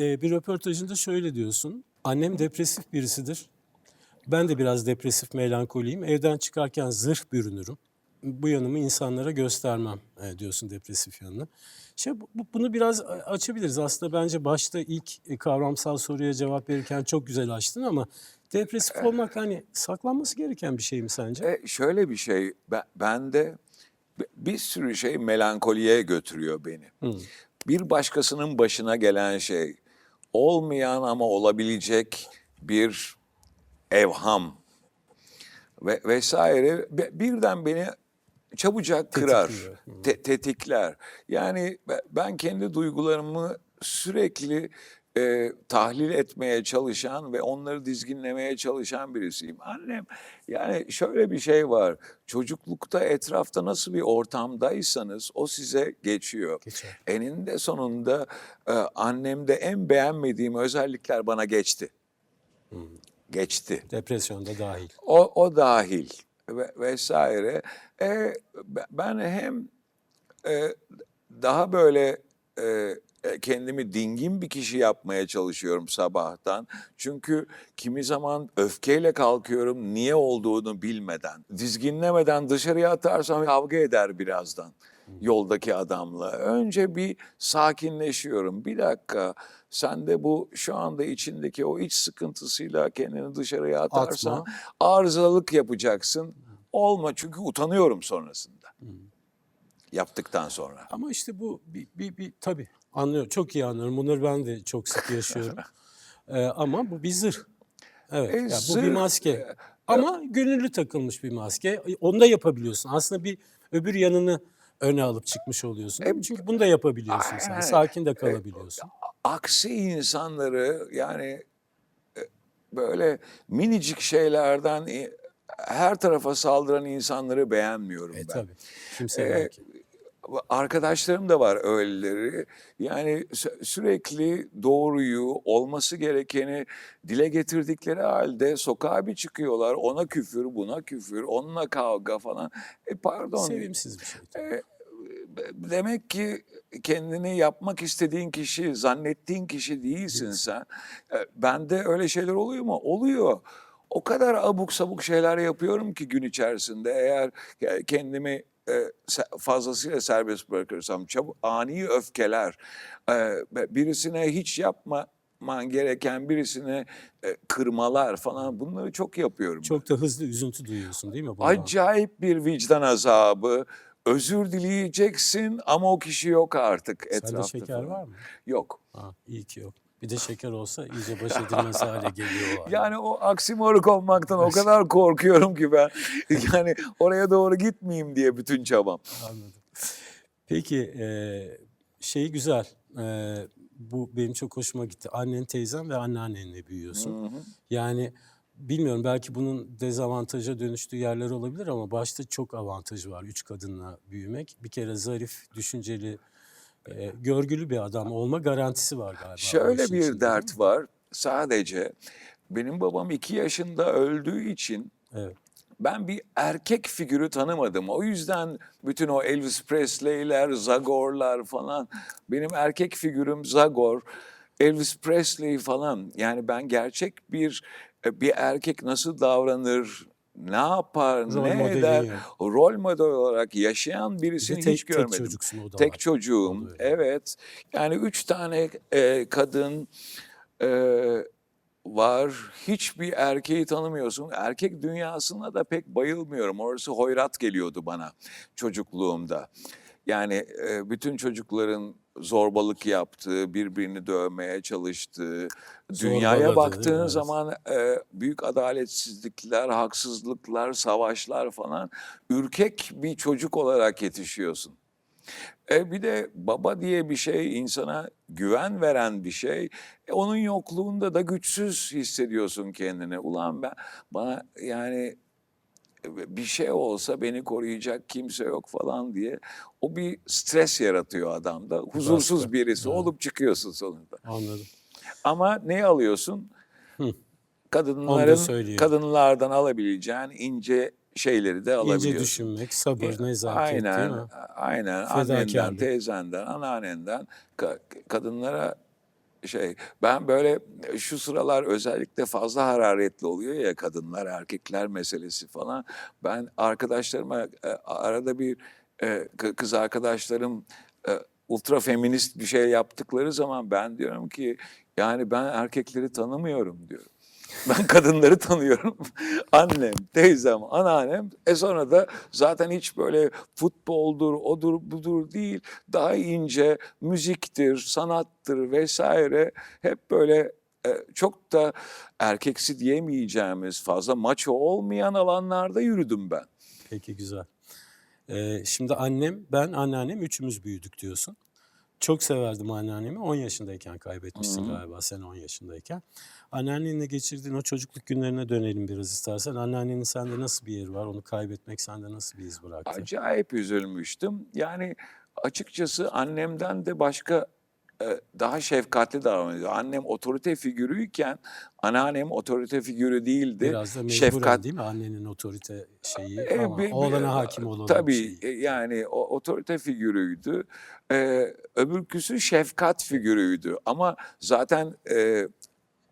Ee, bir röportajında şöyle diyorsun. Annem depresif birisidir. Ben de biraz depresif melankoliyim. Evden çıkarken zırh bürünürüm. Bu yanımı insanlara göstermem e, diyorsun depresif yanını. Şey, bu- bu- bunu biraz açabiliriz. Aslında bence başta ilk e, kavramsal soruya cevap verirken çok güzel açtın ama depresif olmak hani saklanması gereken bir şey mi sence? E, şöyle bir şey, ben, bende bi- bir sürü şey melankoliye götürüyor beni. Bir başkasının başına gelen şey, olmayan ama olabilecek bir evham ve vesaire birden beni çabucak kırar, Tetikliyor. te- tetikler. Yani be- ben kendi duygularımı sürekli e, tahlil etmeye çalışan ve onları dizginlemeye çalışan birisiyim. Annem yani şöyle bir şey var. Çocuklukta etrafta nasıl bir ortamdaysanız o size geçiyor. Geçer. Eninde sonunda e, annemde en beğenmediğim özellikler bana geçti. Geçti. Depresyonda dahil. O, o dahil ve, vesaire. E, be- ben hem e, daha böyle e, kendimi dingin bir kişi yapmaya çalışıyorum sabahtan. Çünkü kimi zaman öfkeyle kalkıyorum niye olduğunu bilmeden. Dizginlemeden dışarıya atarsam kavga eder birazdan yoldaki adamla. Önce bir sakinleşiyorum. Bir dakika sen de bu şu anda içindeki o iç sıkıntısıyla kendini dışarıya atarsan Atma. arızalık yapacaksın. Olma çünkü utanıyorum sonrasında. Yaptıktan sonra. Ama işte bu bir, bir, bir tabii anlıyorum. Çok iyi anlıyorum. Bunları ben de çok sık yaşıyorum. Ee, ama bu bir zırh. Evet. E, yani bu bir zırh, maske. Ama gönüllü takılmış bir maske. Onu da yapabiliyorsun. Aslında bir öbür yanını öne alıp çıkmış oluyorsun. mi? Çünkü bunu da yapabiliyorsun sen. Aynen. Sakin de kalabiliyorsun. aksi insanları yani e, böyle minicik şeylerden e, her tarafa saldıran insanları beğenmiyorum E ben. tabii. Kimse E, belki. Arkadaşlarım da var öyleleri. Yani sü- sürekli doğruyu, olması gerekeni dile getirdikleri halde sokağa bir çıkıyorlar. Ona küfür, buna küfür, onunla kavga falan. E pardon. Sevimsiz bir şey. E, demek ki kendini yapmak istediğin kişi, zannettiğin kişi değilsin sen. E, Bende öyle şeyler oluyor mu? Oluyor. O kadar abuk sabuk şeyler yapıyorum ki gün içerisinde eğer kendimi e, fazlasıyla serbest bırakırsam çabuk ani öfkeler e, birisine hiç yapmaman gereken birisine e, kırmalar falan bunları çok yapıyorum. Çok da hızlı üzüntü duyuyorsun değil mi? bundan? Acayip bir vicdan azabı. Özür dileyeceksin ama o kişi yok artık etrafta. Sende şeker falan. var mı? Yok. Ha, iyi ki yok. Bir de şeker olsa iyice baş edilmez hale geliyor. o. Yani o aksimoruk olmaktan o kadar korkuyorum ki ben. Yani oraya doğru gitmeyeyim diye bütün çabam. Anladım. Peki e, şey güzel. E, bu benim çok hoşuma gitti. Annen, teyzen ve anneannenle büyüyorsun. Yani bilmiyorum belki bunun dezavantaja dönüştüğü yerler olabilir ama başta çok avantajı var üç kadınla büyümek. Bir kere zarif, düşünceli, e, görgülü bir adam olma garantisi var galiba. Şöyle bir içinde, dert var. Sadece benim babam iki yaşında öldüğü için Evet. ben bir erkek figürü tanımadım. O yüzden bütün o Elvis Presley'ler, Zagor'lar falan benim erkek figürüm Zagor, Elvis Presley falan. Yani ben gerçek bir bir erkek nasıl davranır, ne yapar, Rol ne modelin eder, rol model olarak yaşayan Bir birisini de tek, hiç tek görmedim. çocuksun o da Tek var. çocuğum, da evet. Yani üç tane e, kadın e, var. Hiçbir erkeği tanımıyorsun. Erkek dünyasına da pek bayılmıyorum. Orası hoyrat geliyordu bana çocukluğumda. Yani e, bütün çocukların zorbalık yaptığı, birbirini dövmeye çalıştığı, dünyaya baktığın evet. zaman e, büyük adaletsizlikler, haksızlıklar, savaşlar falan ürkek bir çocuk olarak yetişiyorsun. E bir de baba diye bir şey insana güven veren bir şey. E onun yokluğunda da güçsüz hissediyorsun kendini. Ulan ben bana yani bir şey olsa beni koruyacak kimse yok falan diye o bir stres yaratıyor adamda. Huzursuz Baskı. birisi Evet. olup çıkıyorsun sonunda. Anladım. Ama ne alıyorsun? Hı. Kadınların kadınlardan alabileceğin ince şeyleri de alabiliyorsun. İnce düşünmek, sabır, nezaket aynen, değil mi? Aynen. Annenden, teyzenden, anneannenden ka- kadınlara şey ben böyle şu sıralar özellikle fazla hararetli oluyor ya kadınlar erkekler meselesi falan. Ben arkadaşlarıma e, arada bir e, kı- kız arkadaşlarım e, ultra feminist bir şey yaptıkları zaman ben diyorum ki yani ben erkekleri tanımıyorum diyorum. Ben kadınları tanıyorum. Annem, teyzem, anneannem. E sonra da zaten hiç böyle futboldur, odur, budur değil. Daha ince müziktir, sanattır vesaire. Hep böyle e, çok da erkeksi diyemeyeceğimiz fazla maço olmayan alanlarda yürüdüm ben. Peki güzel. Ee, şimdi annem, ben, anneannem üçümüz büyüdük diyorsun. Çok severdim anneannemi. 10 yaşındayken kaybetmişsin galiba sen 10 yaşındayken. Anneannenle geçirdiğin o çocukluk günlerine dönelim biraz istersen. Anneannenin sende nasıl bir yeri var? Onu kaybetmek sende nasıl bir iz bıraktı? Acayip üzülmüştüm. Yani açıkçası annemden de başka daha şefkatli davranıyordu. Annem otorite figürüyken anneannem otorite figürü değildi. Biraz da mecburen Şefkat değil mi annenin otorite şeyi E, ama bir- oğlana hakim olan Tabii şeyi. e, yani o otorite figürüydü. Ee, öbürküsü şefkat figürüydü. Ama zaten e,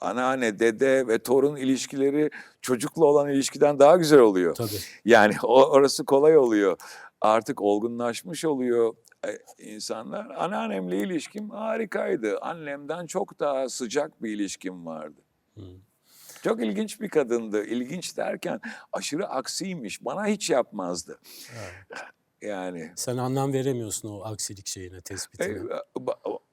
anneanne, dede ve torun ilişkileri çocukla olan ilişkiden daha güzel oluyor. Tabii. Yani o, orası kolay oluyor. Artık olgunlaşmış oluyor e, insanlar. Anneannemle ilişkim harikaydı. Annemden çok daha sıcak bir ilişkim vardı. Çok ilginç bir kadındı. İlginç derken aşırı aksiymiş. Bana hiç yapmazdı. Yani Sen anlam veremiyorsun o aksilik şeyine, e, tespitine.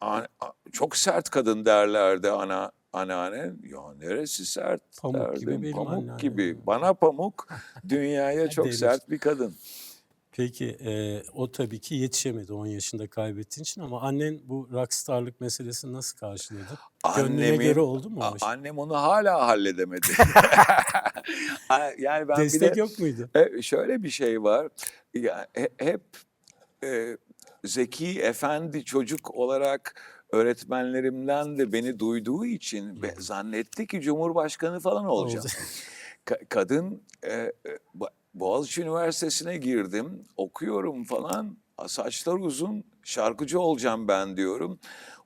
a- a- çok sert kadın derlerdi ana anneanne. Ya neresi sert Pamuk gibi derdim. benim Pamuk anneannem. gibi. Bana pamuk, dünyaya çok sert bir kadın. Peki e, o tabii ki yetişemedi 10 yaşında kaybettiğin için ama annen bu rockstarlık meselesini nasıl karşıladı? Gönlüne göre oldu mu? A- o iş? Annem onu hala halledemedi. Yani ben bir Destek de yok muydu? e, şöyle bir şey var. Ya, he- hep e, zeki, efendi çocuk olarak öğretmenlerimden de beni duyduğu için ve zannetti ki Cumhurbaşkanı falan olacağım. Ka- kadın e, e, Ba- Boğaziçi Üniversitesi'ne girdim, okuyorum falan. Saçlar uzun, şarkıcı olacağım ben diyorum.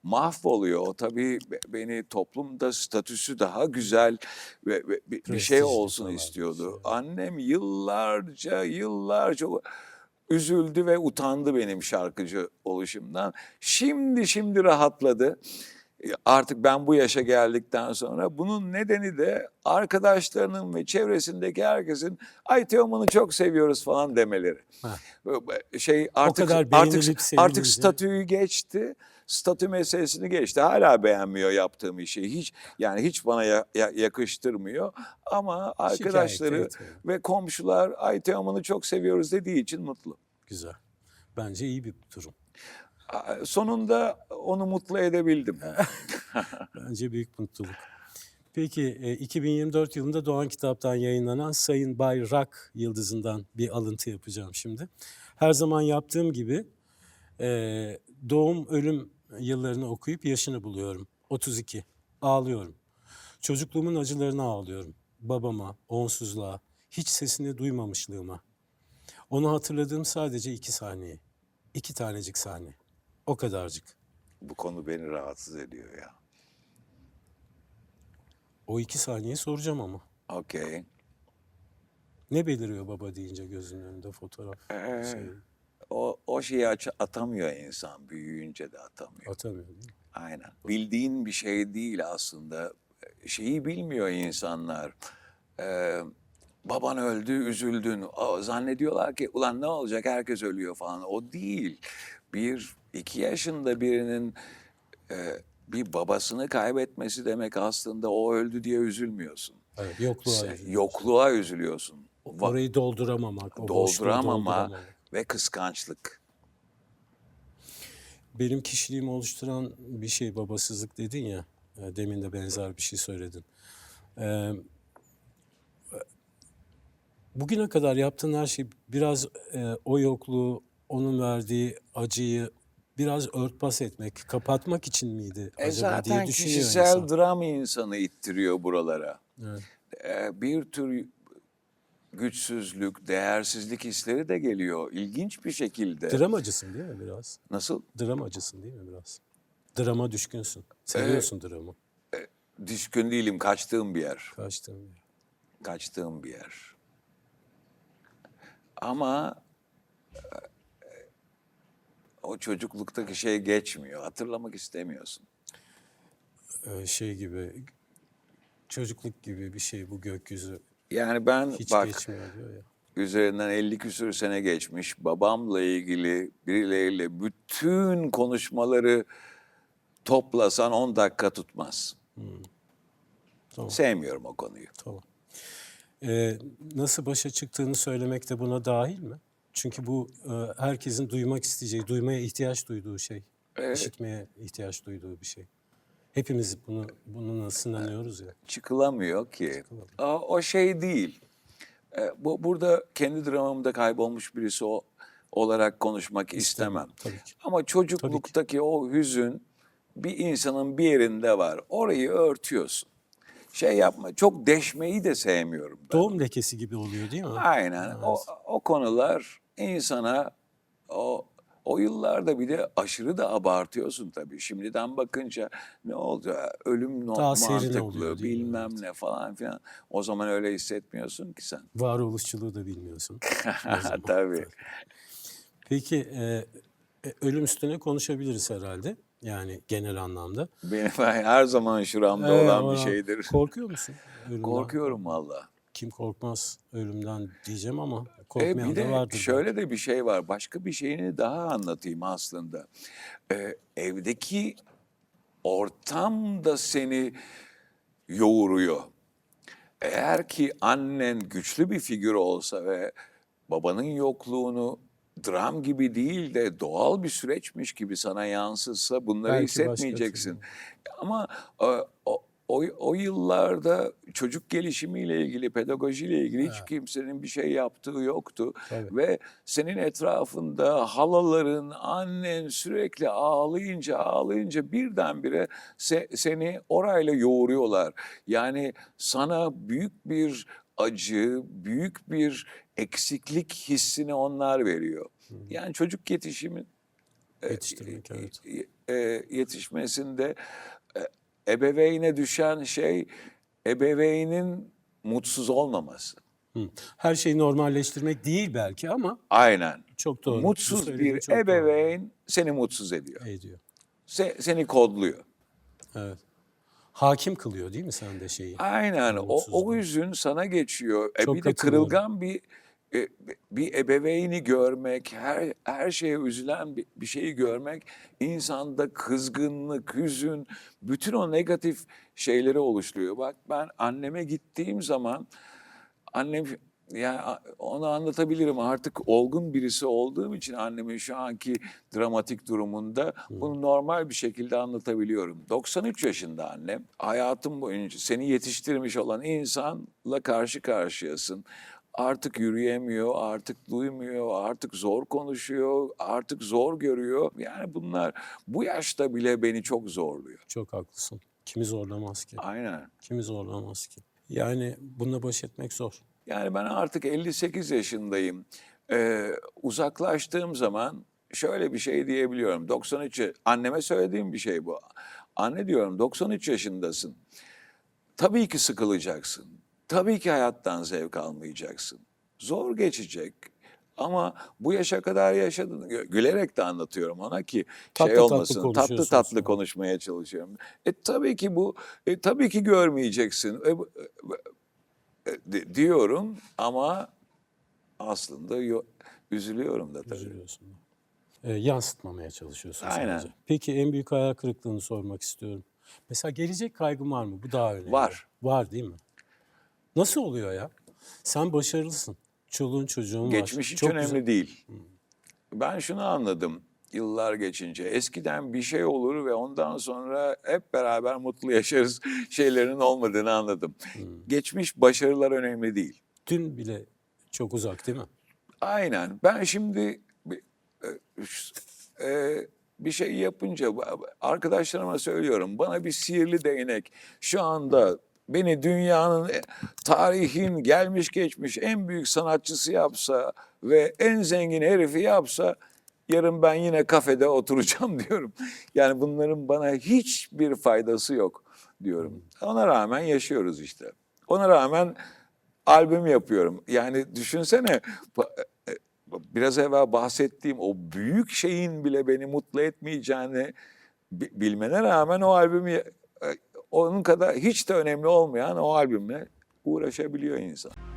Mahvoluyor. O tabii be- beni toplumda statüsü daha güzel ve, ve bir- bir şey olsun istiyordu. Annem yıllarca, yıllarca üzüldü ve utandı benim şarkıcı oluşumdan. Şimdi şimdi rahatladı. Artık ben bu yaşa geldikten sonra bunun nedeni de arkadaşlarının ve çevresindeki herkesin ay Teoman'ı çok seviyoruz falan demeleri. Ha. Şey artık artık artık statüyü geçti. Statü meselesini geçti. Hala beğenmiyor yaptığım işi. Hiç yani hiç bana ya- ya- yakıştırmıyor ama arkadaşları etmiyor. ve komşular ay Teoman'ı çok seviyoruz dediği için mutlu. Güzel. Bence iyi bir durum. Sonunda onu mutlu edebildim. Bence büyük mutluluk. Peki e, 2024 yılında Doğan Kitap'tan yayınlanan Sayın Bay Rak Yıldızı'ndan bir alıntı yapacağım şimdi. Her zaman yaptığım gibi e, doğum ölüm yıllarını okuyup yaşını buluyorum. 32. Ağlıyorum. Çocukluğumun acılarına ağlıyorum. Babama, onsuzluğa, hiç sesini duymamışlığıma. Onu hatırladığım sadece iki saniye. İki tanecik saniye. O kadarcık. Bu konu beni rahatsız ediyor ya. O iki saniye soracağım ama. Okey. Ne beliriyor baba deyince gözünün önünde fotoğraf Ee, şey, O, o şeyi aç- atamıyor insan. Büyüyünce de atamıyor. atamıyor değil mi? Aynen. Bildiğin bir şey değil aslında. Şeyi bilmiyor insanlar. Ee, baban öldü, üzüldün. Zannediyorlar ki ulan ne olacak herkes ölüyor falan. O değil. Bir, iki yaşında birinin e, bir babasını kaybetmesi demek aslında o öldü diye üzülmüyorsun. Evet, yokluğa Sen üzülüyor. yokluğa üzülüyorsun. Orayı dolduramamak, o dolduramama ve kıskançlık. Benim kişiliğimi oluşturan bir şey babasızlık dedin ya. e, Demin de benzer bir şey söyledin. Ee, bugüne kadar yaptığın her şey biraz e, o yokluğu, onun verdiği acıyı biraz örtbas etmek, kapatmak için miydi E acaba zaten diye düşünüyor kişisel insan. dram insanı ittiriyor buralara. Evet. E, bir tür güçsüzlük, değersizlik hisleri de geliyor. İlginç bir şekilde. Dram acısın değil mi biraz? Nasıl? Dram acısın değil mi biraz? Drama düşkünsün. Seviyorsun dramı. Düşkün değilim, kaçtığım bir yer. Kaçtığın bir yer. Kaçtığım bir yer. Ama e, o çocukluktaki şey geçmiyor. Hatırlamak istemiyorsun. Ee, şey gibi çocukluk gibi bir şey bu gökyüzü Yani ben hiç bak geçmiyor diyor ya. üzerinden 50 küsür sene geçmiş babamla ilgili birileriyle bütün konuşmaları toplasan 10 dakika tutmaz. Tamam. Sevmiyorum o konuyu. Tamam. Ee, nasıl başa çıktığını söylemek de buna dahil mi? Çünkü bu e, herkesin duymak isteyeceği, duymaya ihtiyaç duyduğu şey. işitmeye ihtiyaç duyduğu bir şey. Hepimiz bunu bununla sınanıyoruz ya. çıkılamıyor ki. Aa, o şey değil. Ee, bu burada kendi dramamda kaybolmuş birisi o, olarak konuşmak istemem. tabii ki. Ama çocukluktaki o hüzün bir insanın bir yerinde var. Orayı örtüyorsun. Şey yapma. Çok deşmeyi de sevmiyorum ben. Doğum lekesi gibi oluyor değil mi? Aynen. O, o konular insana o o yıllarda bir de aşırı da abartıyorsun tabii. Şimdiden bakınca ne oldu? Ölüm no- mantıklı, oluyor bilmem ne falan filan. O zaman öyle hissetmiyorsun ki sen. Varoluşçuluğu da bilmiyorsun. Tabii. Peki e, e, ölüm üstüne konuşabiliriz herhalde. Yani genel anlamda. Benim her zaman şuramda Ee, olan bir şeydir. Korkuyor musun? Ölümden? Korkuyorum valla. Kim korkmaz ölümden diyeceğim ama E, korkmayan bir da de vardır. şöyle de bir şey var. Başka bir şeyini daha anlatayım aslında. E, evdeki ortam da seni yoğuruyor. Eğer ki annen güçlü bir figür olsa ve babanın yokluğunu dram gibi değil de doğal bir süreçmiş gibi sana yansıtsa bunları Belki hissetmeyeceksin. Ama e, o, o, o yıllarda çocuk gelişimiyle ilgili, pedagojiyle ilgili hiç kimsenin bir şey yaptığı yoktu. Tabii. Ve senin etrafında halaların, annen sürekli ağlayınca ağlayınca birdenbire se- seni orayla yoğuruyorlar. Yani sana büyük bir acı, büyük bir eksiklik hissini onlar veriyor. Yani çocuk yetişimi Yetiştirmek evet. e, yetişmesinde e, ebeveyne düşen şey ebeveynin mutsuz olmaması. Hı. Her şeyi normalleştirmek değil belki ama Aynen. çok doğru. Mutsuz bir çok doğru. ebeveyn seni mutsuz ediyor. ediyor. Se- seni kodluyor. Evet. Hakim kılıyor değil mi sen de şeyi? Aynen. O, o Mutsuzluğu. hüzün sana geçiyor. E Çok bir de kırılgan bir bir ebeveyni görmek, her her şeye üzülen bir, bir şeyi görmek insanda kızgınlık, hüzün, bütün o negatif şeyleri oluşturuyor. Bak ben anneme gittiğim zaman annem yani onu anlatabilirim artık olgun birisi olduğum için annemin şu anki dramatik durumunda bunu normal bir şekilde anlatabiliyorum. 93 yaşında annem. Hayatım boyunca seni yetiştirmiş olan insanla karşı karşıyasın. Artık yürüyemiyor, artık duymuyor, artık zor konuşuyor, artık zor görüyor. Yani bunlar bu yaşta bile beni çok zorluyor. Çok haklısın. Kimi zorlamaz ki? Aynen. Kimi zorlamaz ki? Yani bununla baş etmek zor. Yani ben artık 58 yaşındayım. Ee, uzaklaştığım zaman şöyle bir şey diyebiliyorum. 93 anneme söylediğim bir şey bu. Anne diyorum 93 yaşındasın. Tabii ki sıkılacaksın. Tabii ki hayattan zevk almayacaksın. Zor geçecek. Ama bu yaşa kadar yaşadın. Gü- Gülerek de anlatıyorum ona ki Tatlı şey tatlı olmasın. tatlı tatlı sonra. konuşmaya çalışıyorum. E tabii ki bu e, tabii ki görmeyeceksin. E, e, di- diyorum ama aslında yo- üzülüyorum da tabii. Üzülüyorsun. Ee, yansıtmamaya çalışıyorsun Aynen. sadece. Peki en büyük hayal kırıklığını sormak istiyorum. Mesela gelecek kaygın var mı? Bu daha önemli. Var. Var değil mi? Nasıl oluyor ya? Sen başarılısın. Çoluğun çocuğun var. Geçmiş hiç Çok önemli güzel. değil. Ben şunu anladım yıllar geçince. Eskiden bir şey olur ve ondan sonra hep beraber mutlu yaşarız şeylerin olmadığını anladım. Geçmiş başarılar önemli değil. Dün bile çok uzak değil mi? Aynen. Ben şimdi bir, e, e, bir şey yapınca arkadaşlarıma söylüyorum. Bana bir sihirli değnek şu anda beni dünyanın e, tarihin gelmiş geçmiş en büyük sanatçısı yapsa ve en zengin herifi yapsa Yarın ben yine kafede oturacağım diyorum. Yani bunların bana hiçbir faydası yok diyorum. Ona rağmen yaşıyoruz işte. Ona rağmen albüm yapıyorum. Yani düşünsene ba- e, biraz evvel bahsettiğim o büyük şeyin bile beni mutlu etmeyeceğini bi- bilmene rağmen o albümü e, onun kadar hiç de önemli olmayan o albümle uğraşabiliyor insan.